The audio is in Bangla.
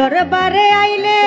দরবারে আইলে